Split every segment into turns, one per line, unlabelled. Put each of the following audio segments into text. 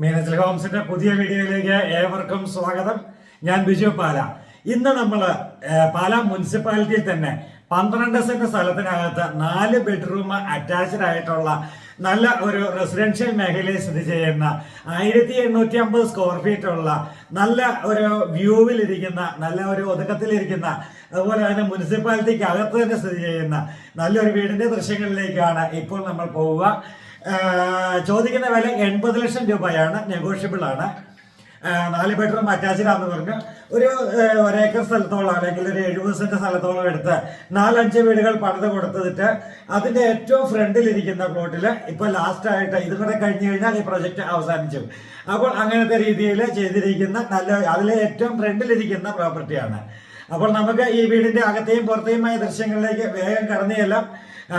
മീനച്ചൽ ഹോംസിന്റെ പുതിയ വീഡിയോയിലേക്ക് ഏവർക്കും സ്വാഗതം. ഞാൻ ബിജു പാല. ഇന്ന് നമ്മൾ പാല മുനിസിപ്പാലിറ്റിയിൽ തന്നെ പന്ത്രണ്ട് സെന്റ് സ്ഥലത്തിനകത്ത് നാല് ബെഡ്റൂം അറ്റാച്ച്ഡ് ആയിട്ടുള്ള നല്ല ഒരു റെസിഡൻഷ്യൽ മേഖലയിൽ സ്ഥിതി ചെയ്യുന്ന ആയിരത്തി എണ്ണൂറ്റി അമ്പത് സ്ക്വയർ ഫീറ്റ് ഉള്ള നല്ല ഒരു വ്യൂവിൽ ഇരിക്കുന്ന നല്ല ഒരു ഒതുക്കത്തിലിരിക്കുന്ന അതുപോലെ തന്നെ മുനിസിപ്പാലിറ്റിക്ക് അകത്ത് തന്നെ സ്ഥിതി ചെയ്യുന്ന നല്ലൊരു വീടിന്റെ ദൃശ്യങ്ങളിലേക്കാണ് ഇപ്പോൾ നമ്മൾ പോവുക. ചോദിക്കുന്ന വില എൺപത് ലക്ഷം രൂപയാണ് നെഗോഷ്യബിൾ ആണ്. നാല് ബെഡ്റൂം അറ്റാച്ച്ഡ് ആണെന്ന് പറഞ്ഞു. ഒരു ഒരേക്കർ സ്ഥലത്തോളം അല്ലെങ്കിൽ ഒരു എഴുപത് സെന്റ് സ്ഥലത്തോളം എടുത്ത് നാലഞ്ച് വീടുകൾ പണിത് കൊടുത്തിട്ട് അതിന്റെ ഏറ്റവും ഫ്രണ്ടിലിരിക്കുന്ന പ്ലോട്ടിൽ ഇപ്പൊ ലാസ്റ്റ് ആയിട്ട് ഇത് കൂടെ കഴിഞ്ഞു കഴിഞ്ഞാൽ ഈ പ്രൊജക്ട് അവസാനിച്ചു. അപ്പോൾ അങ്ങനത്തെ രീതിയിൽ ചെയ്തിരിക്കുന്ന നല്ല അതിലെ ഏറ്റവും ഫ്രണ്ടിലിരിക്കുന്ന പ്രോപ്പർട്ടിയാണ് അപ്പോൾ നമുക്ക് ഈ വീടിന്റെ അകത്തെയും പുറത്തെയുമായ ദൃശ്യങ്ങളിലേക്ക് വേഗം കടന്നു ചെല്ലാം.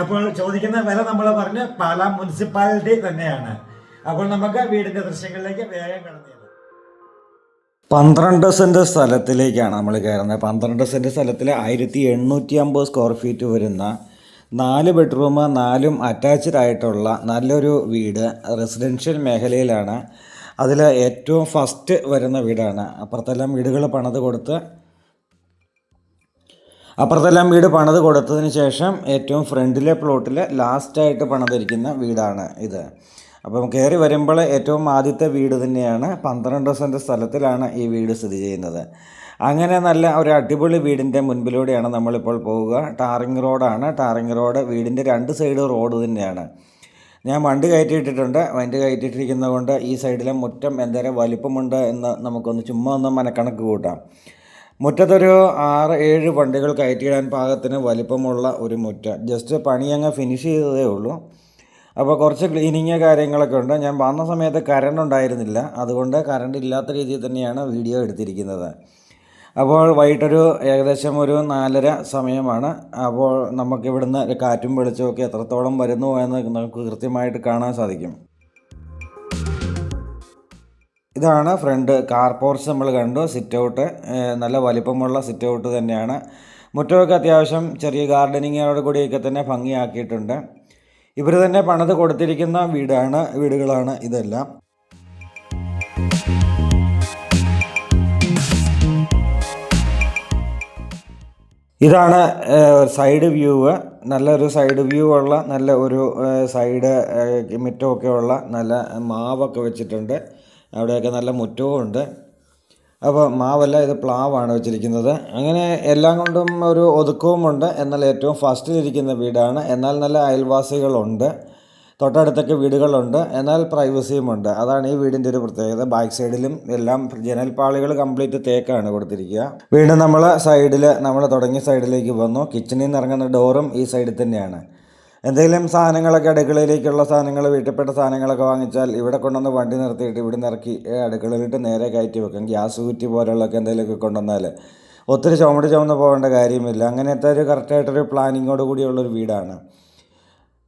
അപ്പോൾ ചോദിക്കുന്ന വില നമ്മൾ പറഞ്ഞ് പാലാ മുനിസിപ്പാലിറ്റി തന്നെയാണ്. അപ്പോൾ നമുക്ക് വീടിന്റെ ദൃശ്യങ്ങളിലേക്ക് വേഗം കടന്നു
പന്ത്രണ്ട് സെന്റ് സ്ഥലത്തിലേക്കാണ് നമ്മൾ കയറുന്നത്. പന്ത്രണ്ട് സെന്റ് സ്ഥലത്തിൽ ആയിരത്തി എണ്ണൂറ്റി അമ്പത് സ്ക്വയർ ഫീറ്റ് വരുന്ന നാല് ബെഡ്റൂം നാലും അറ്റാച്ച്ഡ് ആയിട്ടുള്ള നല്ലൊരു വീട് റെസിഡൻഷ്യൽ മേഖലയിലാണ്. അതിൽ ഏറ്റവും ഫസ്റ്റ് വരുന്ന വീടാണ്. അപ്പുറത്തെല്ലാം വീടുകൾ പണിത് കൊടുത്ത് അപ്പുറത്തെല്ലാം വീട് പണിത് കൊടുത്തതിന് ശേഷം ഏറ്റവും ഫ്രണ്ടിലെ പ്ലോട്ടിൽ ലാസ്റ്റായിട്ട് പണിതിരിക്കുന്ന വീടാണ് ഇത്. അപ്പം കയറി വരുമ്പോൾ ഏറ്റവും ആദ്യത്തെ വീട് തന്നെയാണ്. പന്ത്രണ്ട് സെന്റ് സ്ഥലത്തിലാണ് ഈ വീട് സ്ഥിതി ചെയ്യുന്നത്. അങ്ങനെ നല്ല ഒരു അടിപൊളി വീടിന്റെ മുൻപിലൂടെയാണ് നമ്മളിപ്പോൾ പോവുക. ടാറിങ് റോഡാണ്. ടാറിങ് റോഡ് വീടിന്റെ രണ്ട് സൈഡ് റോഡ് തന്നെയാണ്. ഞാൻ വണ്ടി കയറ്റിയിട്ടിട്ടുണ്ട്. വണ്ടി കയറ്റിയിട്ടിരിക്കുന്നത് കൊണ്ട് ഈ സൈഡിലെ മുറ്റം എന്തേരം വലിപ്പമുണ്ട് എന്ന് നമുക്കൊന്ന് ചുമ്മാ ഒന്ന് മനക്കണക്ക് കൂട്ടാം. മുറ്റത്തൊരു ആറ് ഏഴ് വണ്ടികൾ കയറ്റിയിടാൻ പാകത്തിന് വലിപ്പമുള്ള ഒരു മുറ്റ. ജസ്റ്റ് പണി അങ്ങ് ഫിനിഷ് ചെയ്തതേ ഉള്ളൂ. അപ്പോൾ കുറച്ച് ക്ലീനിങ് കാര്യങ്ങളൊക്കെ ഉണ്ട്. ഞാൻ വന്ന സമയത്ത് കറണ്ട് ഉണ്ടായിരുന്നില്ല. അതുകൊണ്ട് കറണ്ട് ഇല്ലാത്ത രീതിയിൽ തന്നെയാണ് വീഡിയോ എടുത്തിരിക്കുന്നത്. അപ്പോൾ വൈകിട്ടൊരു ഏകദേശം ഒരു നാലര സമയമാണ്. അപ്പോൾ നമുക്ക് ഇവിടുന്ന് ഒരു കാറ്റും വെളിച്ചമൊക്കെ എത്രത്തോളം വരുന്നു എന്ന് നമുക്ക് കൃത്യമായിട്ട് കാണാൻ സാധിക്കും. ഇതാണ് ഫ്രണ്ട് കാർ പോർച്ച് നമ്മൾ കണ്ടു സിറ്റ് ഔട്ട് നല്ല വലിപ്പമുള്ള സിറ്റ് ഔട്ട് തന്നെയാണ്. മുറ്റമൊക്കെ അത്യാവശ്യം ചെറിയ ഗാർഡനിങ്ങോട് കൂടിയൊക്കെ തന്നെ ഭംഗിയാക്കിയിട്ടുണ്ട്. ഇവർ തന്നെ പണിത് കൊടുത്തിരിക്കുന്ന വീടാണ് വീടുകളാണ് ഇതെല്ലാം. ഇതാണ് സൈഡ് വ്യൂവ് നല്ലൊരു സൈഡ് വ്യൂ ഉള്ള നല്ല ഒരു സൈഡ് മുറ്റമൊക്കെ ഉള്ള നല്ല മാവൊക്കെ വെച്ചിട്ടുണ്ട്. അവിടെയൊക്കെ നല്ല മുറ്റവും ഉണ്ട് അപ്പോൾ മാവല്ല ഇത് പ്ലാവാണ് വെച്ചിരിക്കുന്നത്. അങ്ങനെ എല്ലാം കൊണ്ടും ഒരു ഒതുക്കവുമുണ്ട്. എന്നാൽ ഏറ്റവും ഫസ്റ്റിലിരിക്കുന്ന വീടാണ്. എന്നാൽ നല്ല അയൽവാസികളുണ്ട്. തൊട്ടടുത്തൊക്കെ വീടുകളുണ്ട്. എന്നാൽ പ്രൈവസിയുമുണ്ട്. അതാണ് ഈ വീടിന്റെ ഒരു പ്രത്യേകത. ബാക്ക് സൈഡിലും എല്ലാം ജനൽപ്പാളികൾ കംപ്ലീറ്റ് തേക്കാണ് കൊടുത്തിരിക്കുക. വീണ്ടും നമ്മൾ സൈഡിൽ നമ്മൾ തുടങ്ങിയ സൈഡിലേക്ക് വന്നു. കിച്ചണിൽ നിന്ന് ഇറങ്ങുന്ന ഡോറും ഈ സൈഡിൽ തന്നെയാണ്. എന്തെങ്കിലും സാധനങ്ങളൊക്കെ അടുക്കളയിലേക്കുള്ള സാധനങ്ങൾ വീട്ടിൽപ്പെട്ട സാധനങ്ങളൊക്കെ വാങ്ങിച്ചാൽ ഇവിടെ കൊണ്ടുവന്ന് വണ്ടി നിർത്തിയിട്ട് ഇവിടെ നിന്ന് ഇറക്കി അടുക്കളയിലിട്ട് നേരെ കയറ്റി വെക്കും. ഗ്യാസ് കുറ്റി പോലുള്ളതൊക്കെ എന്തെങ്കിലുമൊക്കെ കൊണ്ടുവന്നാൽ ഒത്തിരി ചുമട് ചുമന്ന് പോകേണ്ട കാര്യമില്ല. അങ്ങനത്തെ ഒരു കറക്റ്റായിട്ടൊരു പ്ലാനിങ്ങോട് കൂടിയുള്ളൊരു വീടാണ്.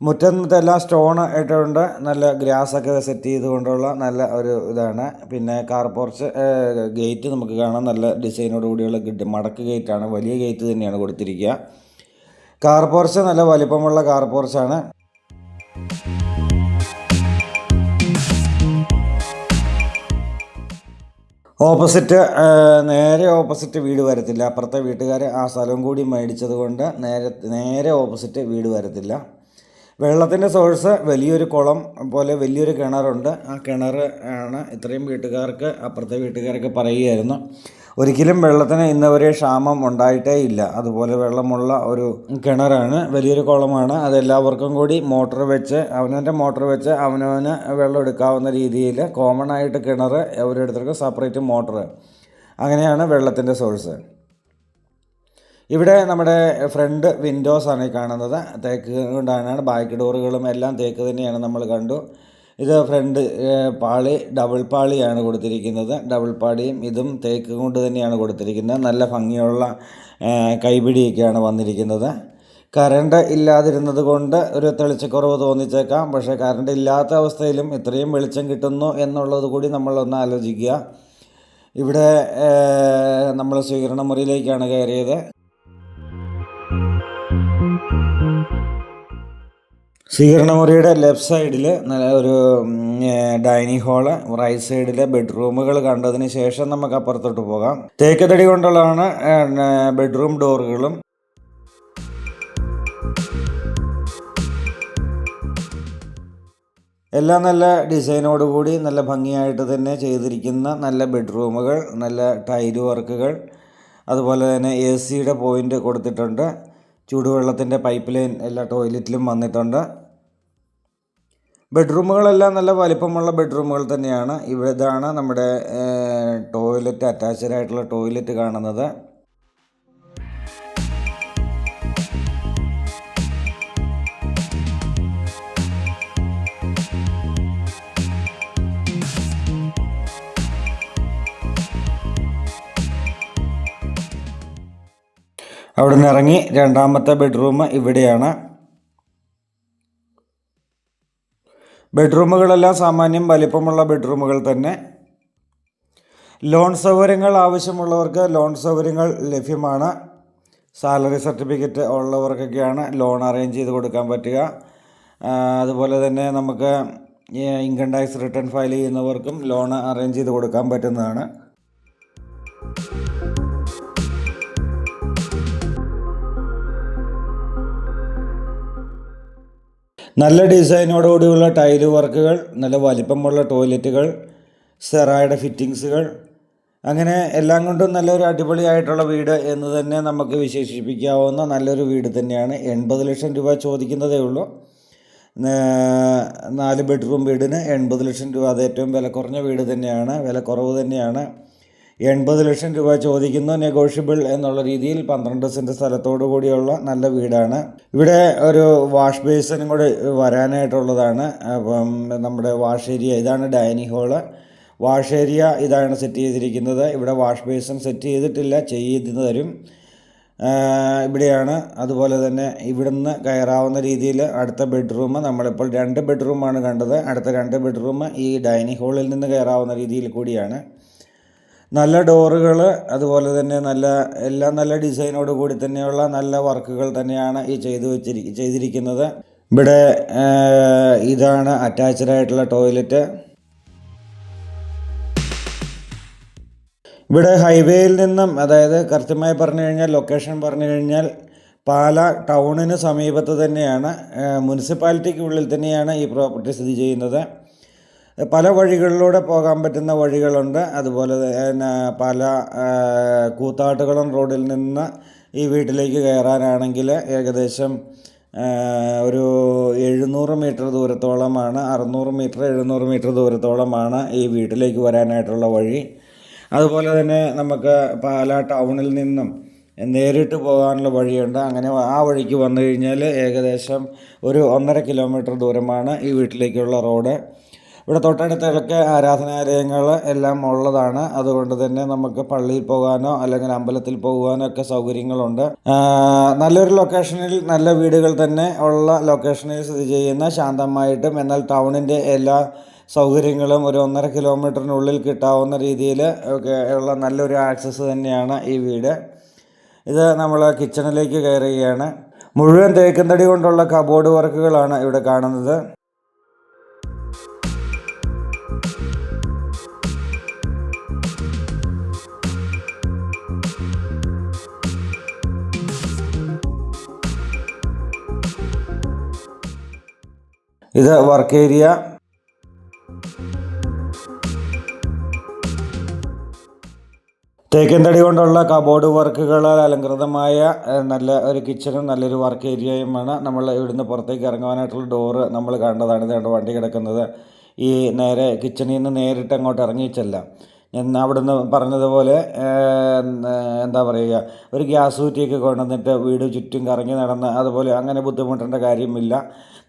മുറ്റത്തെല്ലാം സ്റ്റോൺ ഇട്ടുകൊണ്ട് നല്ല ഗ്രാസൊക്കെ സെറ്റ് ചെയ്തുകൊണ്ടുള്ള നല്ല ഒരു ഇതാണ്. പിന്നെ കാർ പോർച്ച് ഗേറ്റ് നമുക്ക് കാണാം നല്ല ഡിസൈനോട് കൂടിയുള്ള മടക്ക് ഗേറ്റാണ്. വലിയ ഗേറ്റ് തന്നെയാണ് കൊടുത്തിരിക്കുക. കാർ പോർച്ച് നല്ല വലിപ്പമുള്ള കാർ പോർച്ചാണ് ഓപ്പോസിറ്റ് നേരെ ഓപ്പോസിറ്റ് വീട് വരത്തില്ല. അപ്പുറത്തെ വീട്ടുകാർ ആ സ്ഥലം കൂടി മേടിച്ചത് കൊണ്ട് നേരെ നേരെ ഓപ്പോസിറ്റ് വീട് വരത്തില്ല. വെള്ളത്തിന്റെ സോഴ്സ് വലിയൊരു കുളം പോലെ വലിയൊരു കിണറുണ്ട്. ആ കിണർ ആണ് ഇത്രയും വീട്ടുകാർക്ക് അപ്പുറത്തെ വീട്ടുകാർക്ക് പറയുകയായിരുന്നു. ഒരിക്കലും വെള്ളത്തിന് ഇന്നുവരെ ക്ഷാമം ഉണ്ടായിട്ടേ ഇല്ല. അതുപോലെ വെള്ളമുള്ള ഒരു കിണറാണ് വലിയൊരു കുളമാണ്. അതെല്ലാവർക്കും കൂടി മോട്ടർ വെച്ച് അവനവന്റെ മോട്ടർ വെച്ച് അവനവന് വെള്ളം എടുക്കാവുന്ന രീതിയിൽ കോമൺ ആയിട്ട് കിണർ ഓരോരുത്തർക്കും സെപ്പറേറ്റ് മോട്ടർ. അങ്ങനെയാണ് വെള്ളത്തിന്റെ സോഴ്സ് ഇവിടെ നമ്മുടെ ഫ്രണ്ട് വിൻഡോസ് ആണ് ഈ കാണുന്നത്. തേക്ക് കൊണ്ടാണ് ബാക്ക് ഡോറുകളും എല്ലാം തേക്ക് തന്നെയാണ് നമ്മൾ കണ്ടു. ഇത് ഫ്രണ്ട് പാളി ഡബിൾ പാളിയാണ് കൊടുത്തിരിക്കുന്നത്. ഡബിൾ പാളിയും ഇതും തേക്ക് കൊണ്ട് തന്നെയാണ് കൊടുത്തിരിക്കുന്നത്. നല്ല ഭംഗിയുള്ള കൈപിടിയൊക്കെയാണ് വന്നിരിക്കുന്നത്. കറണ്ട് ഇല്ലാതിരുന്നത് കൊണ്ട് ഒരു തെളിച്ചക്കുറവ് തോന്നിച്ചേക്കാം. പക്ഷേ കറണ്ട് ഇല്ലാത്ത അവസ്ഥയിലും ഇത്രയും വെളിച്ചം കിട്ടുന്നു എന്നുള്ളത് കൂടി നമ്മളൊന്ന് ആലോചിക്കുക. ഇവിടെ നമ്മൾ സ്വീകരണ മുറിയിലേക്കാണ് കയറിയത്. സ്വീകരണമുറിയുടെ ലെഫ്റ്റ് സൈഡിൽ നല്ല ഒരു ഡൈനിങ് ഹാൾ റൈറ്റ് സൈഡിലെ ബെഡ്റൂമുകൾ കണ്ടതിന് ശേഷം നമുക്ക് അപ്പുറത്തോട്ട് പോകാം. തേക്കതടി കൊണ്ടുള്ളതാണ് ബെഡ്റൂം ഡോറുകളും. എല്ലാം നല്ല ഡിസൈനോടുകൂടി നല്ല ഭംഗിയായിട്ട് തന്നെ ചെയ്തിരിക്കുന്ന നല്ല ബെഡ്റൂമുകൾ നല്ല ടൈൽ വർക്കുകൾ. അതുപോലെ തന്നെ എ സിയുടെ പോയിന്റ് കൊടുത്തിട്ടുണ്ട്. ചൂടുവെള്ളത്തിന്റെ പൈപ്പ് ലൈൻ എല്ലാ ടോയ്ലറ്റിലും വന്നിട്ടുണ്ട്. ബെഡ്റൂമുകളെല്ലാം നല്ല വലിപ്പമുള്ള ബെഡ്റൂമുകൾ തന്നെയാണ്. ഇതാണ് നമ്മുടെ ടോയ്ലറ്റ് അറ്റാച്ച്ഡ് ആയിട്ടുള്ള ടോയ്ലറ്റ് കാണുന്നത്. അവിടെ നിന്ന് ഇറങ്ങി രണ്ടാമത്തെ ബെഡ്റൂം ഇവിടെയാണ്. ബെഡ്റൂമുകളെല്ലാം സാമാന്യം വലിപ്പമുള്ള ബെഡ്റൂമുകൾ തന്നെ. ലോൺ സൗകര്യങ്ങൾ ആവശ്യമുള്ളവർക്ക് ലോൺ സൗകര്യങ്ങൾ ലഭ്യമാണ്. സാലറി സർട്ടിഫിക്കറ്റ് ഉള്ളവർക്കൊക്കെയാണ് ലോൺ അറേഞ്ച് ചെയ്ത് കൊടുക്കാൻ പറ്റുക. അതുപോലെ തന്നെ നമുക്ക് ഇൻകം ടാക്സ് റിട്ടേൺ ഫയൽ ചെയ്യുന്നവർക്കും ലോൺ അറേഞ്ച് ചെയ്ത് കൊടുക്കാൻ പറ്റുന്നതാണ്. നല്ല ഡിസൈനോടുകൂടിയുള്ള ടൈൽ വർക്കുകൾ നല്ല വലിപ്പമുള്ള ടോയ്ലറ്റുകൾ സെറായുടെ ഫിറ്റിങ്സുകൾ അങ്ങനെ എല്ലാം കൊണ്ടും നല്ലൊരു അടിപൊളിയായിട്ടുള്ള വീട് എന്ന് തന്നെ നമുക്ക് വിശേഷിപ്പിക്കാവുന്ന നല്ലൊരു വീട് തന്നെയാണ്. എൺപത് ലക്ഷം രൂപ ചോദിക്കുന്നതേ ഉള്ളൂ. നാല് ബെഡ്റൂം വീടിന് എൺപത് ലക്ഷം രൂപ. അത് ഏറ്റവും വില കുറഞ്ഞ വീട് തന്നെയാണ് വില കുറവ് തന്നെയാണ്. എൺപത് ലക്ഷം രൂപ ചോദിക്കുന്നു നെഗോഷ്യബിൾ എന്നുള്ള രീതിയിൽ പന്ത്രണ്ട് സെന്റ് സ്ഥലത്തോടു കൂടിയുള്ള നല്ല വീടാണ്. ഇവിടെ ഒരു വാഷ് ബേസിനും കൂടി വരാനായിട്ടുള്ളതാണ്. അപ്പം നമ്മുടെ വാഷ് ഏരിയ ഇതാണ് ഡൈനിങ് ഹാൾ. വാഷ് ഏരിയ ഇതാണ് സെറ്റ് ചെയ്തിരിക്കുന്നത്. ഇവിടെ വാഷ് ബേസിൻ സെറ്റ് ചെയ്തിട്ടില്ല ചെയ്ത് തരും. ഇവിടെയാണ്. അതുപോലെ തന്നെ ഇവിടുന്ന് കയറാവുന്ന രീതിയിൽ അടുത്ത ബെഡ്റൂം നമ്മളിപ്പോൾ രണ്ട് ബെഡ്റൂമാണ് കണ്ടത്. അടുത്ത രണ്ട് ബെഡ്റൂം ഈ ഡൈനിങ് ഹാളിൽ നിന്ന് കയറാവുന്ന രീതിയിൽ കൂടിയാണ്. നല്ല ഡോറുകൾ അതുപോലെ തന്നെ നല്ല എല്ലാം നല്ല ഡിസൈനോട് കൂടി തന്നെയുള്ള നല്ല വർക്കുകൾ തന്നെയാണ് ഈ ചെയ്തു വെച്ചിരി ചെയ്തിരിക്കുന്നത്. ഇവിടെ ഇതാണ് അറ്റാച്ച്ഡ് ആയിട്ടുള്ള ടോയ്ലറ്റ് ഇവിടെ ഹൈവേയിൽ നിന്നും അതായത് കൃത്യമായി പറഞ്ഞു കഴിഞ്ഞാൽ ലൊക്കേഷൻ പറഞ്ഞു കഴിഞ്ഞാൽ പാല ടൗണിന് സമീപത്ത് തന്നെയാണ് മുനിസിപ്പാലിറ്റിക്ക് മുനിസിപ്പാലിറ്റിക്കുള്ളിൽ തന്നെയാണ് ഈ പ്രോപ്പർട്ടി സ്ഥിതി ചെയ്യുന്നത്. പല വഴികളിലൂടെ പോകാൻ പറ്റുന്ന വഴികളുണ്ട്. അതുപോലെ തന്നെ പല കൂത്താട്ടുകളും റോഡിൽ നിന്ന് ഈ വീട്ടിലേക്ക് കയറാനാണെങ്കിൽ ഏകദേശം ഒരു എഴുന്നൂറ് മീറ്റർ ദൂരത്തോളമാണ് അറുന്നൂറ് മീറ്റർ എഴുന്നൂറ് മീറ്റർ ദൂരത്തോളമാണ് ഈ വീട്ടിലേക്ക് വരാനായിട്ടുള്ള വഴി. അതുപോലെ തന്നെ നമുക്ക് പാല ടൗണിൽ നിന്നും നേരിട്ട് പോകാനുള്ള വഴിയുണ്ട്. അങ്ങനെ ആ വഴിക്ക് വന്നു കഴിഞ്ഞാൽ ഏകദേശം ഒരു ഒന്നര കിലോമീറ്റർ ദൂരമാണ് ഈ വീട്ടിലേക്കുള്ള റോഡ്. ഇവിടെ തൊട്ടടുത്തൊക്കെ ആരാധനാലയങ്ങൾ എല്ലാം ഉള്ളതാണ്. അതുകൊണ്ട് തന്നെ നമുക്ക് പള്ളിയിൽ പോകാനോ അല്ലെങ്കിൽ അമ്പലത്തിൽ പോകുവാനോ ഒക്കെ സൗകര്യങ്ങളുണ്ട്. നല്ലൊരു ലൊക്കേഷനിൽ നല്ല വീടുകൾ തന്നെ ഉള്ള ലൊക്കേഷനിൽ സ്ഥിതി ചെയ്യുന്ന ശാന്തമായിട്ടും എന്നാൽ ടൗണിന്റെ എല്ലാ സൗകര്യങ്ങളും ഒരു ഒന്നര കിലോമീറ്ററിനുള്ളിൽ കിട്ടാവുന്ന രീതിയിൽ ഒക്കെ ഉള്ള നല്ലൊരു ആക്സസ് തന്നെയാണ് ഈ വീട്. ഇത് നമ്മൾ കിച്ചണിലേക്ക് കയറുകയാണ്. മുഴുവൻ തേക്കുംതടി കൊണ്ടുള്ള കബോർഡ് വർക്കുകളാണ് ഇവിടെ കാണുന്നത്. ഇത് വർക്ക് ഏരിയ. തേക്കന്തടി കൊണ്ടുള്ള കബോർഡ് വർക്കുകളാൽ അലങ്കൃതമായ നല്ല ഒരു കിച്ചണും നല്ലൊരു വർക്ക് ഏരിയയുമാണ്. നമ്മൾ ഇവിടുന്ന് പുറത്തേക്ക് ഇറങ്ങുവാനായിട്ടുള്ള ഡോറ് നമ്മൾ കണ്ടതാണ്. ഇതാണ് വണ്ടി കിടക്കുന്നത്. ഈ നേരെ കിച്ചണിൽ നിന്ന് നേരിട്ട് അങ്ങോട്ട് ഇറങ്ങിച്ചല്ല. ഞാൻ അവിടുന്ന് പറഞ്ഞതുപോലെ എന്താ പറയുക ഒരു ഗ്യാസ് കുറ്റിയൊക്കെ കൊണ്ടുവന്നിട്ട് വീട് ചുറ്റും കറങ്ങി നടന്ന് അതുപോലെ അങ്ങനെ ബുദ്ധിമുട്ടേണ്ട കാര്യമില്ല.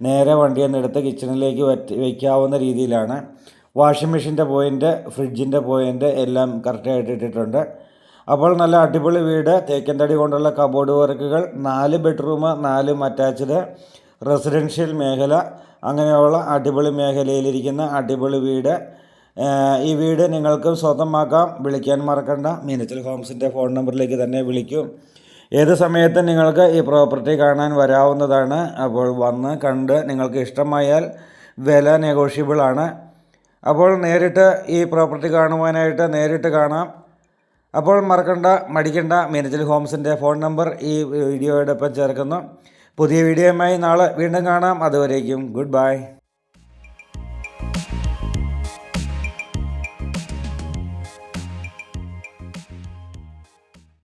നേരെ വണ്ടി നിന്ന് എടുത്ത് കിച്ചണിലേക്ക് വറ്റ് വയ്ക്കാവുന്ന രീതിയിലാണ്. വാഷിംഗ് മെഷീന്റെ പോയിന്റ് ഫ്രിഡ്ജിന്റെ പോയിന്റ് എല്ലാം കറക്റ്റായിട്ട് ഇട്ടിട്ടുണ്ട്. അപ്പോൾ നല്ല അടിപൊളി വീട് തേക്കൻ തടി കൊണ്ടുള്ള കബോർഡ് വർക്കുകൾ നാല് ബെഡ്റൂം നാലും അറ്റാച്ച്ഡ് റെസിഡൻഷ്യൽ മേഖല അങ്ങനെയുള്ള അടിപൊളി മേഖലയിലിരിക്കുന്ന അടിപൊളി വീട്. ഈ വീട് നിങ്ങൾക്കും സ്വന്തമാക്കാം. വിളിക്കാൻ മറക്കണ്ട. മീനച്ചൽ ഹോംസിന്റെ ഫോൺ നമ്പറിലേക്ക് തന്നെ വിളിക്കും. ഏത് സമയത്തും നിങ്ങൾക്ക് ഈ പ്രോപ്പർട്ടി കാണാൻ വരാവുന്നതാണ്. അപ്പോൾ വന്ന് കണ്ട് നിങ്ങൾക്ക് ഇഷ്ടമായാൽ വില നെഗോഷ്യബിൾ ആണ്. അപ്പോൾ നേരിട്ട് ഈ പ്രോപ്പർട്ടി കാണുവാനായിട്ട് നേരിട്ട് കാണാം. അപ്പോൾ മറക്കണ്ട മടിക്കണ്ട. മീനച്ചൽ ഹോംസിന്റെ ഫോൺ നമ്പർ ഈ വീഡിയോയോടൊപ്പം ചേർക്കുന്നു. പുതിയ വീഡിയോയുമായി നാളെ വീണ്ടും കാണാം. അതുവരേക്കും ഗുഡ് ബൈ.